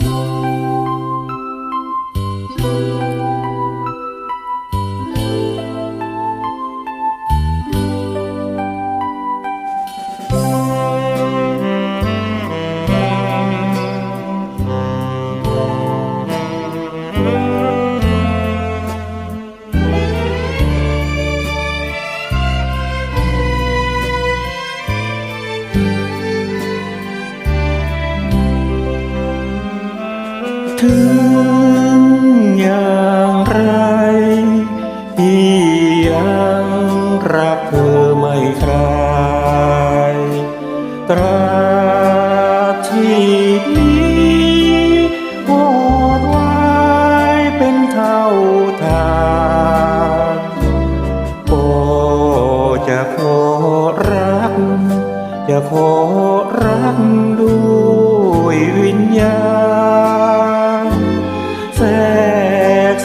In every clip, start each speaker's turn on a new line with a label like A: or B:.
A: 네. ถึงอย่างไรพี่ยังรักเธอไม่คลายตรา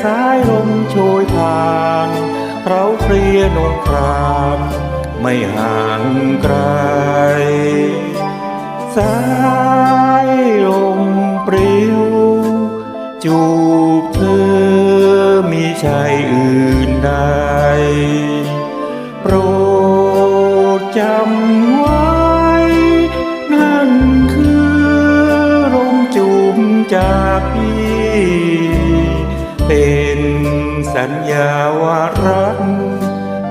A: สายลมโชยผ่าน เราเคลียนงครามไม่ห่างไกล สายลมปลิวจูบเธอมีชายอื่น สัญญาว่ารัก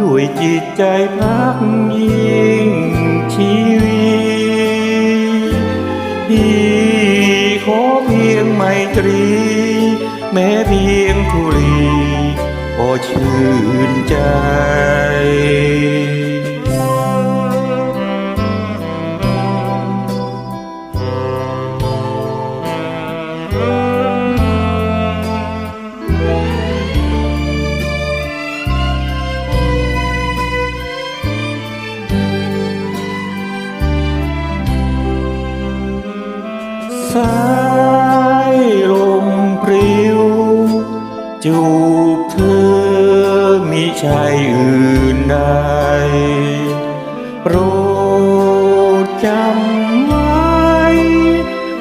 A: ด้วยจิตใจพักยิ่งชีวิตพี่ขอเพียงไมตรี แม้เพียงทุลีก็ชื่นใจ สายลมปลิว จูบเธอมิใช่อื่นใดโปรดจำไว้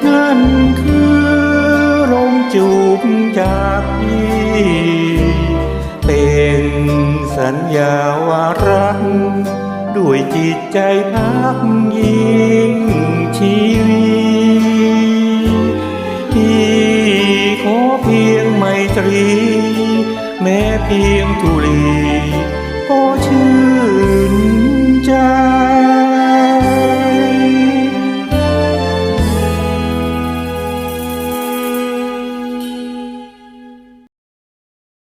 A: นั่นคือลมจูบจากพี่เป็นสัญญาว่ารัก ด้วยจิตใจพักยิง ยงไมตรี แม้เพียงทุลีก็ชื่อ